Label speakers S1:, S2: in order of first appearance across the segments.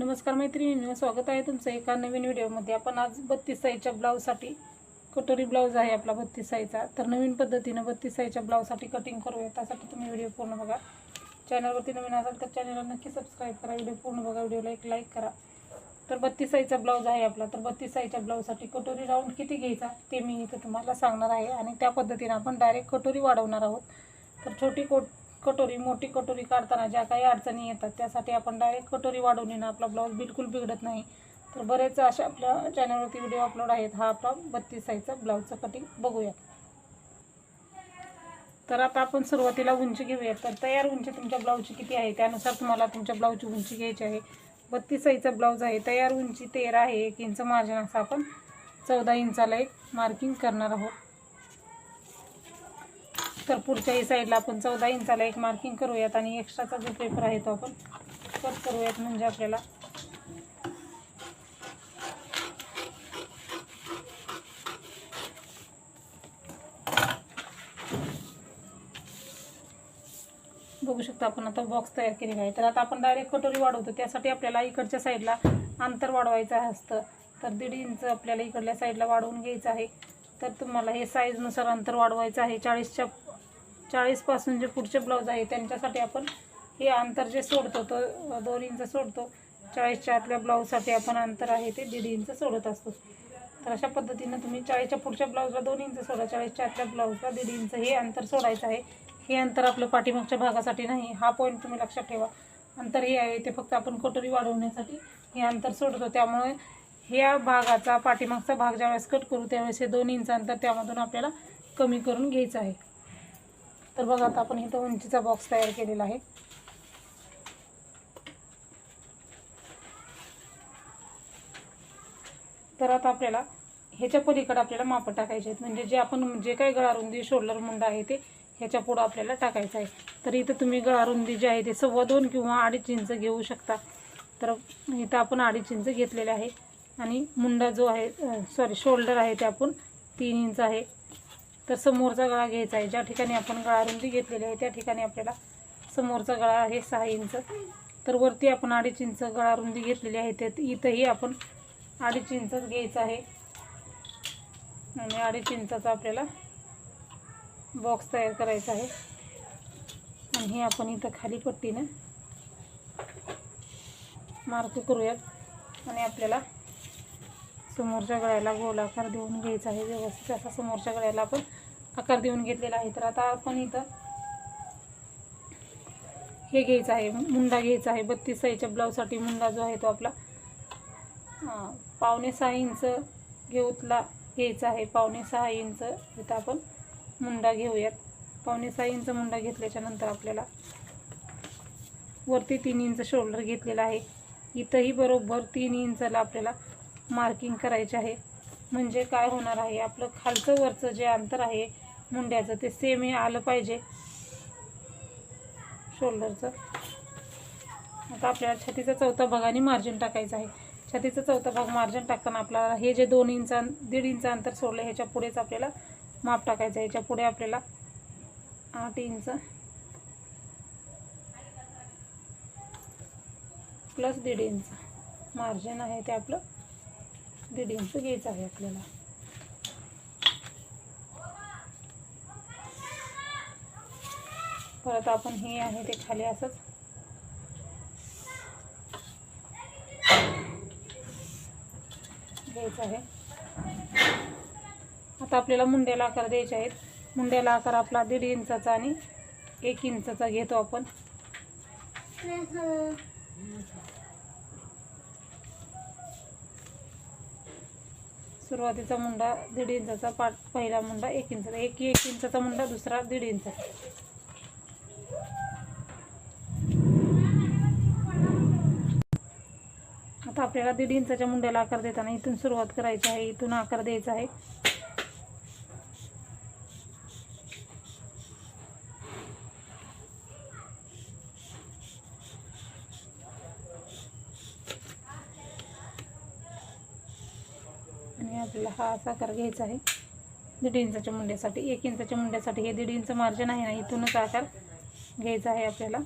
S1: नमस्कार मैत्रिणींनो स्वागत आहे तुमचं एका नवीन व्हिडिओमध्ये. आपण आज बत्तीस साईजच्या ब्लाऊजसाठी कटोरी ब्लाऊज आहे आपला बत्तीस साईजचा तर नवीन पद्धतीनं बत्तीस साईजच्या ब्लाऊजसाठी कटिंग करूया. त्यासाठी तुम्ही व्हिडिओ पूर्ण बघा. चॅनलवरती नवीन असाल तर चॅनलला नक्की सबस्क्राईब करा. व्हिडिओ पूर्ण बघा. व्हिडिओला एक लाईक करा. तर बत्तीस साईजचा ब्लाऊज आहे आपला. तर बत्तीस साईजच्या ब्लाऊजसाठी कटोरी राऊंड किती घ्यायचा ते मी इथं तुम्हाला सांगणार आहे. आणि त्या पद्धतीनं आपण डायरेक्ट कटोरी वाढवणार आहोत. तर छोटी कोट कटोरी मोठी कटोरी काढताना ज्या काही अडचणी येतात त्यासाठी आपण डायरेक्ट कटोरी वाढवून आपला ब्लाऊज बिलकुल बिघडत नाही. तर बरेच अशा आपल्या चॅनलवरती व्हिडिओ अपलोड आहेत. हा आपला बत्तीस साईजचा ब्लाऊजचं कटिंग बघूया. तर आता आपण सुरुवातीला उंची घेऊया. तर तयार उंची तुमच्या ब्लाऊजची किती आहे? त्यानुसार तुम्हाला तुमच्या ब्लाऊजची उंची घ्यायची आहे. बत्तीस साईजचा ब्लाऊज आहे. तयार उंची तेरा आहे. एक इंच मार्जिन असं आपण चौदा इंचाला एक मार्किंग करणार आहोत. तर पुढच्याही साईडला आपण चौदा इंचाला एक मार्किंग करूयात आणि एक्स्ट्राचा जो पेपर आहे तो आपण कट करूयात म्हणजे आपल्याला. बघू शकता आपण आता बॉक्स तयार केलेला आहे. तर आता आपण डायरेक्ट कटोरी वाढवतो. त्यासाठी आपल्याला इकडच्या साईडला अंतर वाढवायचं असतं. तर दीड इंच आपल्याला इकडल्या साईडला वाढवून घ्यायचं आहे. तर तुम्हाला हे साईजनुसार अंतर वाढवायचं आहे. चाळीसच्या चाळीसपासून जे पुढचे ब्लाऊज आहे त्यांच्यासाठी आपण हे अंतर जे सोडतो तो दोन इंच सोडतो. चाळीसच्या आतल्या ब्लाऊजसाठी आपण अंतर आहे ते दीड इंच सोडत असतो. तर अशा पद्धतीनं तुम्ही चाळीसच्या पुढच्या ब्लाऊजला दोन इंच सोडा चाळीसच्या आतल्या ब्लाऊजला दीड इंच हे अंतर सोडायचं आहे. हे अंतर आपलं पाठीमागच्या भागासाठी नाही हा पॉईंट तुम्ही लक्षात ठेवा. अंतर हे आहे ते फक्त आपण कटोरी वाढवण्यासाठी हे अंतर सोडतो. त्यामुळे ह्या भागाचा पाठीमागचा भाग ज्यावेळेस कट करू त्यावेळेस हे दोन इंच अंतर त्यामधून आपल्याला कमी करून घ्यायचं आहे. तर बघा आता आपण इथं उंचीचा बॉक्स तयार केलेला आहे. तर आता आपल्याला ह्याच्या पलीकडे आपल्याला मापं टाकायचे आहेत. म्हणजे जे आपण जे काही गळारुंदी शोल्डर मुंडा आहे ते ह्याच्या पुढं आपल्याला टाकायचं आहे. तर इथं तुम्ही गळारुंदी जी आहे ते सव्वा दोन किंवा अडीच इंच घेऊ शकता. तर इथं आपण अडीच इंच घेतलेले आहे. आणि मुंडा जो आहे सॉरी शोल्डर आहे ते आपण तीन इंच आहे. तर समोरचा गळा घ्यायचा आहे. ज्या ठिकाणी आपण गळारुंदी घेतलेली आहे त्या ठिकाणी आपल्याला समोरचा गळा आहे सहा इंच. तर वरती आपण अडीच इंच गळारुंदी घेतलेली आहे. त्यात इथंही आपण अडीच इंचच घ्यायचं आहे. आणि अडीच इंचाचा आपल्याला बॉक्स तयार करायचा आहे. आणि हे आपण इथं खाली पट्टीनं मार्क करूयात. आणि आपल्याला समोरच्या गळ्याला गोल आकार देऊन घ्यायचा आहे व्यवस्थित असा समोरच्या गळ्याला आपण आकार देऊन घेतलेला आहे. तर आता आपण इथं हे घ्यायचं आहे मुंडा घ्यायचा आहे. बत्तीस साईजच्या ब्लाऊजसाठी मुंडा जो आहे तो आपला पावणे सहा इंच घेऊतला घ्यायचा आहे. पावणे सहा इंच इथं आपण मुंडा घेऊयात. पावणे सहा इंच मुंडा घेतल्याच्या नंतर आपल्याला वरती तीन इंच शोल्डर घेतलेला आहे. इथंही बरोबर तीन इंचला आपल्याला मार्किंग करायचे आहे. म्हणजे काय होणार आहे? आपलं खालचं वरचं जे अंतर आहे मुंड्याचं ते सेम हे आलं पाहिजे. शोल्डरचं आता आपल्याला छातीचा चौथा भाग आणि मार्जिन टाकायचं आहे. छातीचा चौथा भाग मार्जिन टाकताना आपल्याला हे जे दोन इंच दीड इंच अंतर सोडलं ह्याच्या पुढेच आपल्याला माप टाकायचं आहे. ह्याच्या पुढे आपल्याला आठ इंच प्लस दीड इंच मार्जिन आहे ते आपलं. दीड इंच घ्यायचं आहे आपल्याला. परत आपण हे आहे ते खाली असंच. घ्यायचं आहे. आता आपल्याला मुंड्याला आकार द्यायचे आहेत. मुंड्याला आकार आपला दीड इंचाचा आणि एक इंचाचा घेतो आपण. सुरुवातीचा मुंडा दीड इंचाचा पाठ पहिला मुंडा एक इंचाचा एक एक इंचाचा मुंडा दुसरा दीड इंचाचा आता आपल्याला दीड इंचाच्या मुंड्याला आकार देताना इथून सुरुवात करायची आहे इथून आकार द्यायचा आहे. आणि आपल्याला हा असा आकार घ्यायचा आहे. दीड इंचाच्या मुंड्यासाठी एक इंचाच्या मुंड्यासाठी हे दीड इंच मार्जिन आहे ना इथूनच आकार घ्यायचा आहे आपल्याला.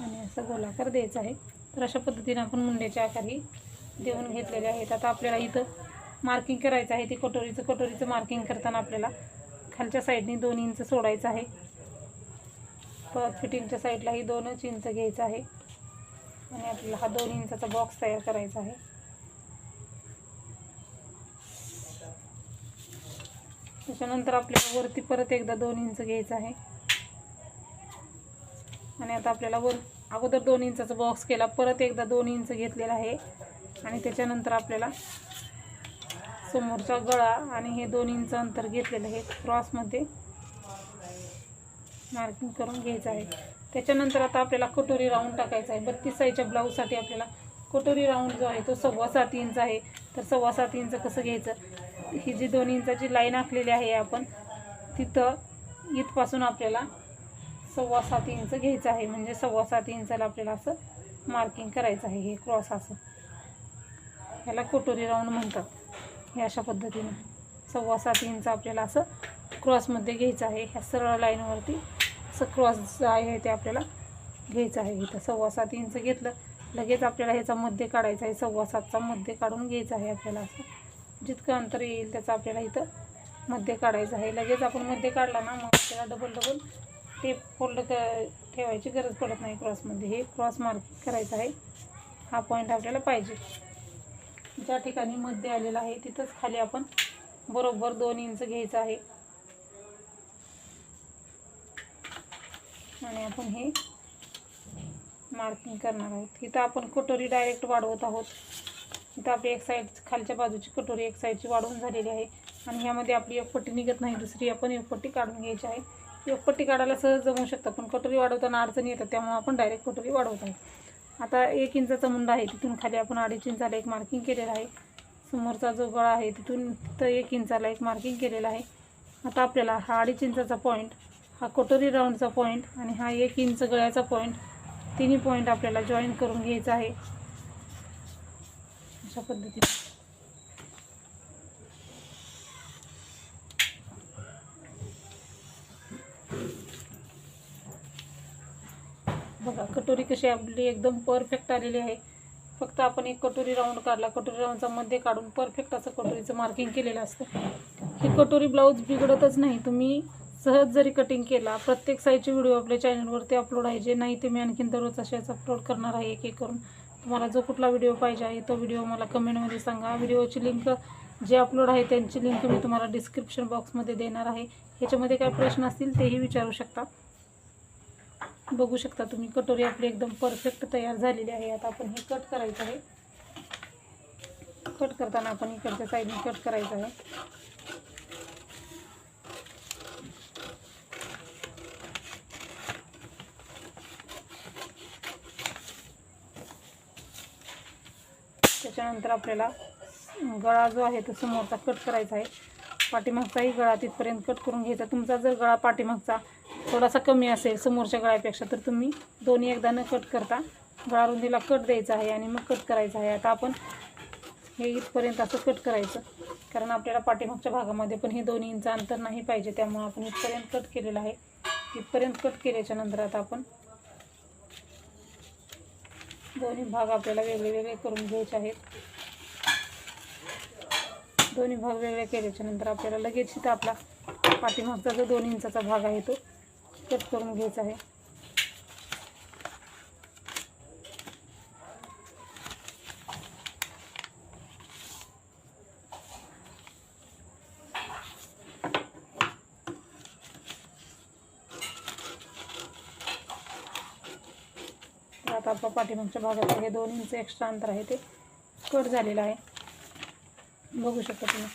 S1: आणि असा गोलाकार द्यायचा आहे. तर अशा पद्धतीने आपण मुंड्याचे आकारही देऊन घेतलेले आहेत. आता आपल्याला इथं मार्किंग करायचं आहे. ती कटोरीचं कटोरीचं मार्किंग करताना आपल्याला खालच्या साईडने दोन इंच सोडायचं आहे. परत फिटिंगच्या साईडलाही दोनच इंच घ्यायचं आहे. आणि आपल्याला हा दोन इंचाचा बॉक्स तयार करायचा आहे. त्याच्यानंतर आपल्याला वरती परत एकदा दोन इंच घ्यायचं आहे. आणि आता आपल्याला वर अगोदर दोन इंचाचा बॉक्स केला परत एकदा दोन इंच घेतलेला आहे. आणि त्याच्यानंतर आपल्याला समोरचा गळा आणि हे दोन इंच अंतर घेतलेलं आहे. क्रॉसमध्ये मार्किंग करून घ्यायचं आहे. त्याच्यानंतर आता आपल्याला कटोरी राऊंड टाकायचा आहे. बत्तीस साईजच्या ब्लाऊजसाठी आपल्याला कटोरी राऊंड जो आहे तो सव्वा सात इंच आहे. तर सव्वा सात इंच कसं घ्यायचं? ही जी दोन इंचाची लाईन आखलेली आहे आपण तिथं इथपासून आपल्याला सव्वा सात इंच घ्यायचं आहे. म्हणजे सव्वा सात इंचाला आपल्याला असं मार्किंग करायचं आहे. हे क्रॉस असं. ह्याला कोटोरी राऊंड म्हणतात. हे अशा पद्धतीनं सव्वा सात इंच आपल्याला असं क्रॉसमध्ये घ्यायचं आहे. ह्या सरळ लाईनवरती असं क्रॉस जे आहे ते आपल्याला घ्यायचं आहे. इथं सव्वा सात इंच घेतलं लगेच आपल्याला ह्याचा मध्य काढायचा आहे. सव्वा सातचा मध्य काढून घ्यायचा आहे आपल्याला असं. जितकं अंतर येईल त्याचं आपल्याला इथं मध्य काढायचं आहे. लगेच आपण मध्य काढला ना मग आपल्याला डबल डबल टेप फोल्ड क ठेवायची गरज पडत नाही क्रॉसमध्ये हे क्रॉस मार्क करायचं आहे. हा पॉईंट आपल्याला पाहिजे. ज्या ठिकाणी मध्य आलेलं आहे तिथंच खाली आपण बरोबर दोन इंच घ्यायचं आहे. आणि आपण हे मार्किंग करणार आहोत. इथं आपण कटोरी डायरेक्ट वाढवत आहोत. इथं आपली एक साईड खालच्या बाजूची कटोरी एक साईडची वाढवून झालेली आहे. आणि ह्यामध्ये आपली एक पट्टी निघत नाही दुसरी आपण एक पट्टी काढून घ्यायची आहे. एक पट्टी काढायला सहज जमू शकतं पण कटोरी वाढवताना अडचणी येतात त्यामुळे आपण डायरेक्ट कटोरी वाढवत आहे. आता एक इंचाचा मुंडा आहे तिथून खाली आपण अडीच इंचाला एक मार्किंग केलेलं आहे. समोरचा जो गळा आहे तिथून तर एक इंचाला एक मार्किंग केलेला आहे. आता आपल्याला हा अडीच इंचाचा पॉईंट हा कटोरी राऊंडचा पॉईंट आणि हा एक इंच गळ्याचा पॉईंट तिन्ही पॉईंट आपल्याला जॉईन करून घ्यायचा आहे. अशा पद्धतीने. बघा कटोरी कशी आपली एकदम परफेक्ट आलेली आहे. फक्त आपण एक कटोरी राऊंड काढला. कटोरी राऊंडचा मध्ये काढून परफेक्ट असं कटोरीचं मार्किंग केलेलं असतं. ही कटोरी ब्लाऊज बिघडतच नाही. तुम्ही सहज जरी कटिंग केला प्रत्येक साईजचे व्हिडिओ आपल्या चॅनलवरती अपलोड आहे. जे नाही ते मी आणखीन दररोज असेच अपलोड करणार आहे एक एक करून. तुम्हाला जो कुठला व्हिडिओ पाहिजे आहे तो व्हिडिओ मला कमेंटमध्ये सांगा. व्हिडिओची लिंक जे अपलोड आहे त्यांची लिंक मी तुम्हाला डिस्क्रिप्शन बॉक्समध्ये देणार आहे. ह्याच्यामध्ये काय प्रश्न असतील तेही विचारू शकता. बघू शकता तुम्ही कटोरी आपली एकदम परफेक्ट तयार झालेली आहे. आता आपण हे कट करायचं आहे. कट करताना आपण इकडच्या साईडने कट करायचं आहे. त्याच्यानंतर आपल्याला गळा जो आहे तो समोरचा कट करायचा आहे. पाठीमागचाही गळा तिथपर्यंत कट करून घ्यायचा. तुमचा जर गळा पाठीमागचा थोडासा कमी असेल समोरच्या गळ्यापेक्षा तर तुम्ही दोन्ही एकदा न कट करता गळा रुंदीला कट द्यायचा आहे आणि मग कट करायचा आहे. आता आपण हे इथपर्यंत असं कट करायचं कारण आपल्याला पाठीमागच्या भागामध्ये पण हे दोन्ही इंच अंतर नाही पाहिजे त्यामुळे आपण इथपर्यंत कट केलेलं आहे. इथपर्यंत कट केल्याच्यानंतर आता आपण दोन्ही भाग आपल्याला वेगळे वेगळे करून घ्यायचे आहेत. दोन्ही भाग वेगळे केल्याच्यानंतर आपल्याला लगेच इथं आपला पाठीमागचा जो दोन इंचाचा भाग आहे तो कट करून घ्यायचा आहे. आपला पाठीमागच्या भागात हे दोन इंच एक्स्ट्रा अंतर आहे ते. कट झालेलं आहे. बघू शकता तुम्ही.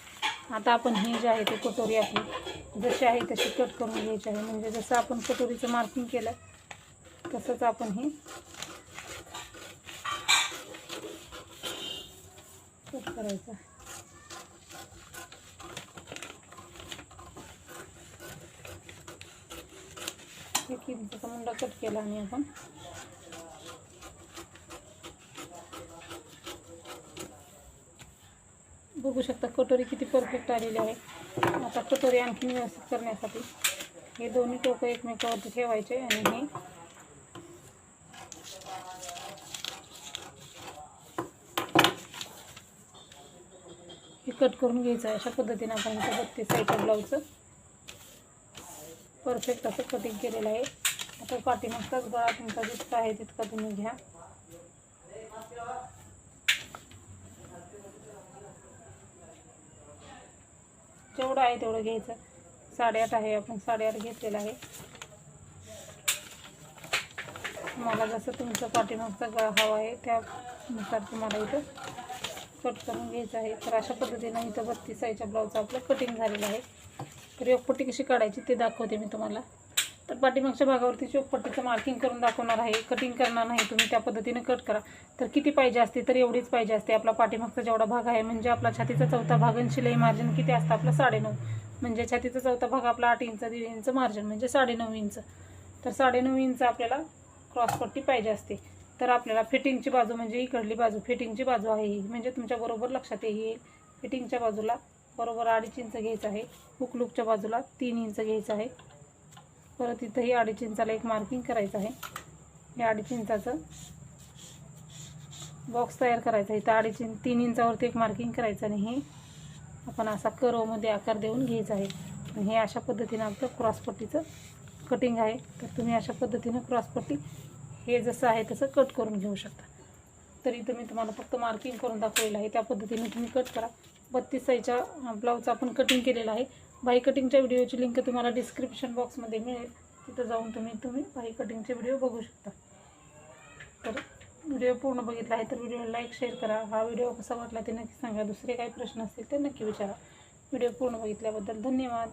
S1: आता आपण हे जे आहे ते कटोरी आपली जशी आहे तशी कट करून घ्यायची आहे. म्हणजे जसं आपण कटोरीचं मार्किंग केलं तसंच आपण हे कट करायचं. एक मुंडा कट केला आणि आपण बघू शकता कटोरी किती परफेक्ट आलेली आहे. आता कटोरी आणखी व्यवस्थित करण्यासाठी हे दोन्ही टोकं एकमेकावरती ठेवायचे आणि हे कट करून घ्यायचं अशा पद्धतीने आपण इथं बत्तीस साईडचं ब्लाऊजचं परफेक्ट असं कटिंग केलेलं आहे. आता पाठीमागचाच गळा तुमचा जितका आहे तितका तुम्ही घ्या. जेवढं आहे तेवढं घ्यायचं. साडेआठ आहे आपण साडेआठ घेतलेलं आहे. मला जसं तुमचं पाठीमागचा गळा हवा आहे त्यानुसार तुम्हाला इथं कट करून घ्यायचं आहे. तर अशा पद्धतीनं इथं बत्तीस साईजच्या ब्लाऊजचं आपलं कटिंग झालेलं आहे. तर योगपट्टी कशी काढायची ते दाखवते मी तुम्हाला. तर पाठीमागच्या भागावरती चोकपट्टीचं मार्किंग करून दाखवणार आहे. कटिंग करणार नाही. तुम्ही त्या पद्धतीने कट करा. तर किती पाहिजे असते? तर एवढीच पाहिजे असते. आपला पाठीमागचा जेवढा भाग आहे म्हणजे आपला छातीचा चौथा भाग आणि शिलाई मार्जिन किती असतं? आपला साडेनऊ. म्हणजे छातीचा चौथा भाग आपला आठ इंच दीड इंच मार्जिन म्हणजे साडेनऊ इंच. तर साडेनऊ इंच आपल्याला क्रॉसपट्टी पाहिजे असते. तर आपल्याला फिटिंगची बाजू म्हणजे इकडली बाजू. फिटिंगची बाजू आहे ही. म्हणजे तुमच्या बरोबर लक्षात येईल. फिटिंगच्या बाजूला बरोबर अडीच इंच घ्यायचं आहे. हुकलुकच्या बाजूला तीन इंच घ्यायचं आहे. परत इथंही अडीच इंचाला एक मार्किंग करायचं आहे. हे अडीच इंचाचं बॉक्स तयार करायचा आहे. इथं अडीच इंच तीन इंचावरती एक मार्किंग करायचं आणि हे आपण असा करोमध्ये आकार देऊन घ्यायचा आहे. आणि हे अशा पद्धतीनं आपलं क्रॉसपट्टीचं कटिंग आहे. तर तुम्ही अशा पद्धतीनं क्रॉसपट्टी हे जसं आहे तसं कट करून घेऊ शकता. तर इथं मी तुम्हाला फक्त मार्किंग करून दाखवलेलं आहे. त्या पद्धतीने तुम्ही कट करा. बत्तीस साईजच्या ब्लाऊजचं आपण कटिंग केलेलं आहे. बाई कटिंगच्या व्हिडिओची लिंक तुम्हाला डिस्क्रिप्शन बॉक्समध्ये मिळेल. तिथं जाऊन तुम्ही तुम्ही बाई कटिंगचे व्हिडिओ बघू शकता. तर व्हिडिओ पूर्ण बघितला आहे तर व्हिडिओ लाईक शेअर करा. हा व्हिडिओ कसा वाटला ते नक्की सांगा. दुसरे काही प्रश्न असतील ते नक्की विचारा. व्हिडिओ पूर्ण बघितल्याबद्दल धन्यवाद.